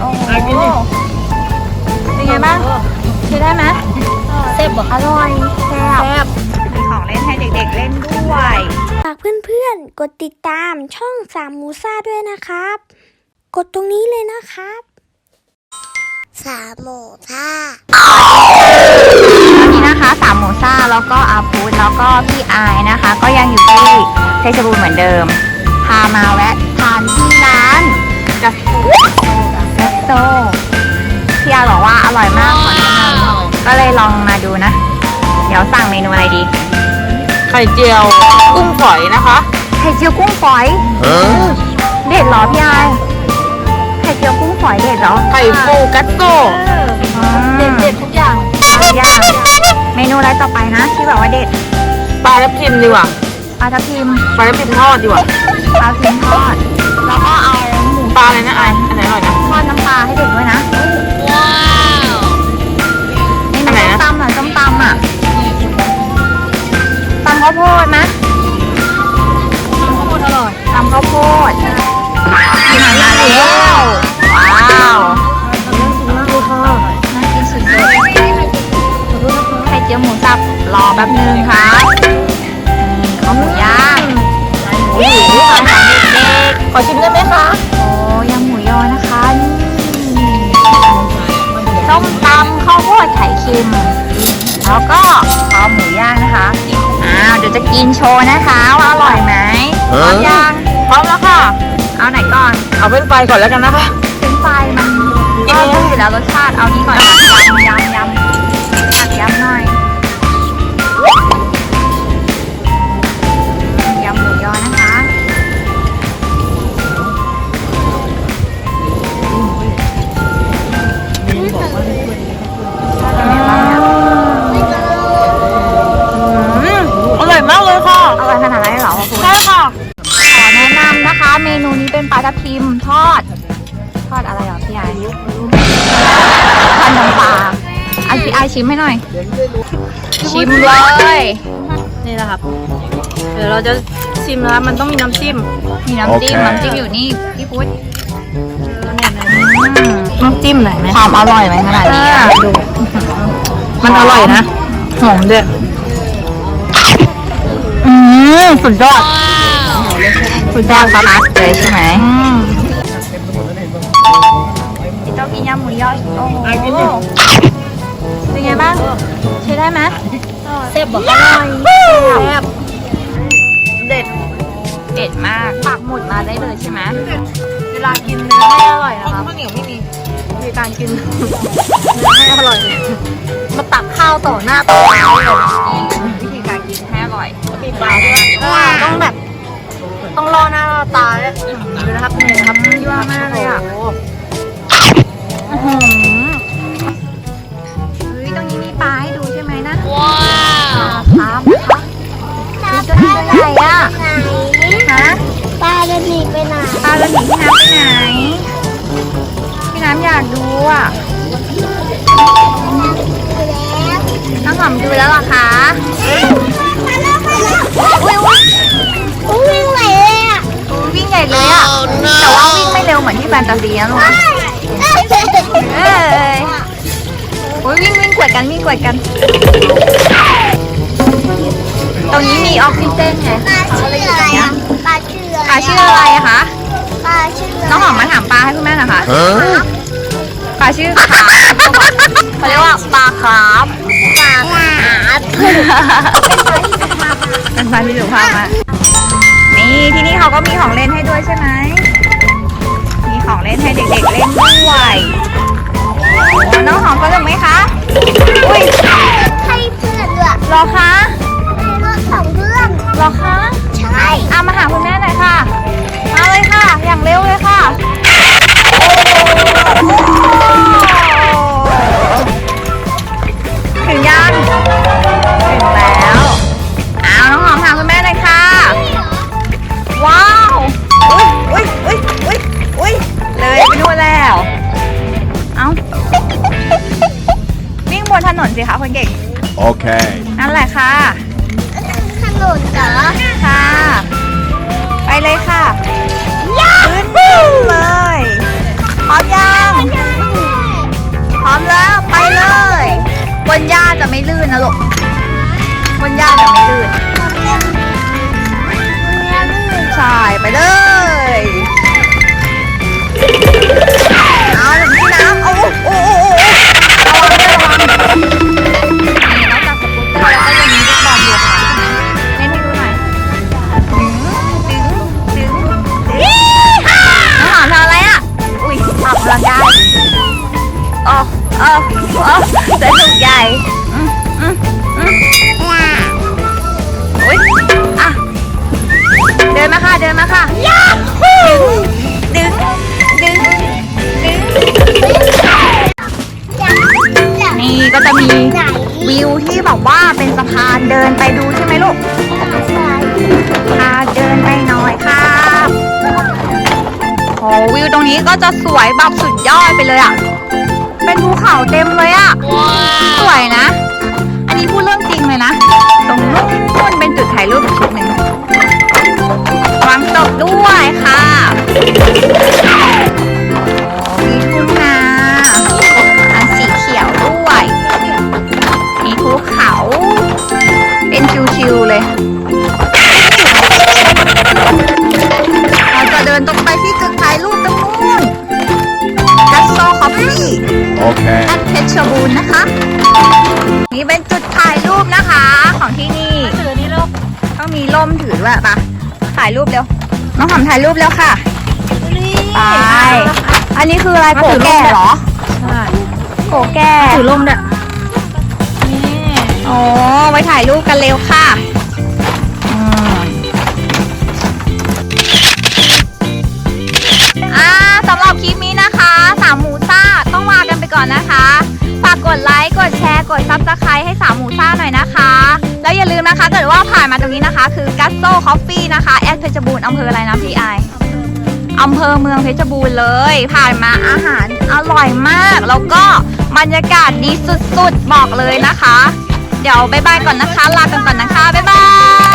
โอ้โหเป็นไงบ้างใช้ได้ไหมเซ็บบอกอร่อยแซ่บ มีของเล่นให้เด็กๆเล่นด้วยฝากเพื่อนๆ กดติดตามช่องสามมูซ่าด้วยนะครับ กดตรงนี้เลยนะครับ สามหมูท่าวันนี้นะคะ สามหมูซ่าแล้วก็อาพูดแล้วก็พี่อายนะคะ ก็ยังอยู่ที่เพชรบูรณ์เหมือนเดิม พามาแวะ ร่อยมากขอแนะนำก็เลยลองมาดูนะ เดี๋ยวสั่งเมนูอะไรดี ไข่เจียวกุ้งฝอยนะคะไข่เจียวกุ้งฝอย เด็ดเหรอพี่อายไข่เจียวกุ้งฝอยเด็ดเหรอ ไข่ฟูกัตโต้เด็ดเด็ดทุกอย่างทุกอย่าง เมนูอะไรต่อไปนะที่แบบว่าเด็ด ปลาทับทิมดีกว่า ปลาทับทิม ปลาทับทิมทอดดีกว่า ปลาทิมทอด แล้วก็เอาหมูปลาอะไรนะไอายอันไหนอร่อยนะ ทอดน้ำปลาให้เด็กด้วยนะำข้าวโพดนะตำข้าวโพดอร่อยตำข้าวโพดกินมาแล้วว้าวน่ากินสุดเลยไข่เจียวหมูสับรอแป๊บนึงค่ะนี่ข้าวหมูย่างโอ้โหอาหารเด็กๆขอชิมได้ไหมคะโอ้ยำหมูยอนะคะนี่ส้มตำข้าวโพดไข่เค็มแล้วก็ข้าวหมูย่างนะคะ อ้าวเดี๋ยวจะกินโชว์นะคะว่าอร่อยไหมพร้อมยังพร้อมแล้วค่ะ เอาไหนก่อน เอาเป็นไฟก่อนแล้วกันนะคะเป็นไฟมันก็รู้อยู่แล้วรสชาติเอานี้ก่อนค่ะยำยำยำ ทับทิมทอด ทอดอะไรเหรอพี่ไอทอดน้ำปลาไอะพี่ไอชิมให้หน่อย ชิมเลยนี่แหละครับ เดี๋ยวเราจะชิมนะคะมันต้องมีน้ำจิ้ม มีน้ำจิ้มโอเคน้ำจิ้มอยู่นี่พี่พุทธน้ำจิ้มไหนอยไหมความอร่อยไหมขนาดนี้อะมันอร่อยนะหอมด้วยอืมสุดยอด สุดยอดปลาลัดเลยใช่ไหมอืมพี่เจ้ากินยำหมูยอโอ้โหเป็นไงบ้างใช้ได้ไหมเซ็บบอกอร่อยแซ่บเด็ด เด็ดมากปักหมุดมาได้เลยใช่ไหมเวลากินเนื้อให้อร่อยนะครับข้าวเหนียวไม่มีมีการกินเนื้อให้อร่อยมาตักข้าวต่อหน้าต่อตาเลยวิธีการกินให้อร่อยมีปลาด้วยต้องแบบ ต้องรอหน้ารอตาเลยดูนะครับนี่นะครับยั่วมากเลยอะโโหอื้อหือเฮ้ยตรงนี้มีปลาให้ดูใช่ไหมนะว้าวครับครับมีตัวนี้ตัวใหญ่อะฮะปลาจะหนีไปไหนปลาจะหนีพี่น้ำไปไหนพี่น้ำอยากดูอะน้องหอมดูแล้วเหรอคะอุ้ยอุ้ย เลยอะแต่ว่าวิ่งไม่เร็วเหมือนที่แฟนตาซีนะลูกเอ้ยโอ้ยวิ่งวิ่งกวดกันวิ่งกวดกัน ตรงนี้มีออกซิเจนไงปลาชื่ออะไรอะปลาชื่ออะไรปลาชื่ออะไรอะคะปลาชื่อน้องหอมมาถามปลาให้คุณแม่หน่อยค่ะปลาชื่อขาเขาเรียกว่าปลาคาร์ฟปลาหาบเป็นปลาที่สุภาพมาก นี่ที่นี่เขาก็มีของเล่นให้ด้วยใช่ไหม มีของเล่นให้เด็กๆเล่นด้วยโอ้น้องหอมสนุกไหมคะ อุ้ยให้เพื่อนด้วยรอคะให้รถของเพื่อนรอคะ ใช่ เอามาหาคุณแม่หน่อยค่ะ มาเลยค่ะ อย่างเร็ว โอเค นั่นแหละค่ะขนมเหรอค่ะ ไปเลยค่ะยาขึ้นเลยพร้อมยังพร้อมแล้วไปเลยบนหญ้าจะไม่ลื่นนะลูกบนหญ้าจะไม่ลื่นใช่ไปเลย โอ้โอ้สนุกใหญ่อืมอืมอืมอุ้ยอะเดินมาค่ะ เดินมาค่ะดึงดึง ดึง ดึง นี่ก็จะมีวิวที่แบบว่าเป็นสะพานเดินไปดูใช่ไหมลูก พาเดินไปหน่อยครับโอ้วิวตรงนี้ก็จะสวยแบบสุดยอดไปเลยอะ เป็นภูเขาเต็มเลยอะสวยนะ อันนี้พูดเรื่องจริงเลยนะ Okay. แอดเพชรบูรณ์นะคะ นี่เป็นจุดถ่ายรูปนะคะ ของที่นี่ถือนี่ลูกต้องมีร่มถือด้วยปะถ่ายรูปเร็ว น้องหอมถ่ายรูปเร็วค่ะไปอันนี้คืออะไรโกแก่เหรอใช่โกแก่ถือลมเนี่ยนี่โอ้ไว้ถ่ายรูปกันเร็วค่ะากกดไลค์ กดแชร์ กดซับสไครต์ให้สามหมูซ่าหน่อยนะคะ แล้วอย่าลืมนะคะเกิดว่าผ่านมาตรงนี้นะคะ คือกัสโซ่คอฟฟี่นะคะแอดเพชรบูรณ์อำเภออะไรนะพี่ไออำเภอเมืองเพชรบูรณ์เลย ผ่านมาอาหารอร่อยมาก แล้วก็บรรยากาศดีสุดๆ บอกเลยนะคะ เดี๋ยวบายบายก่อนนะคะ ลากันก่อนนะคะบ๊ายบาย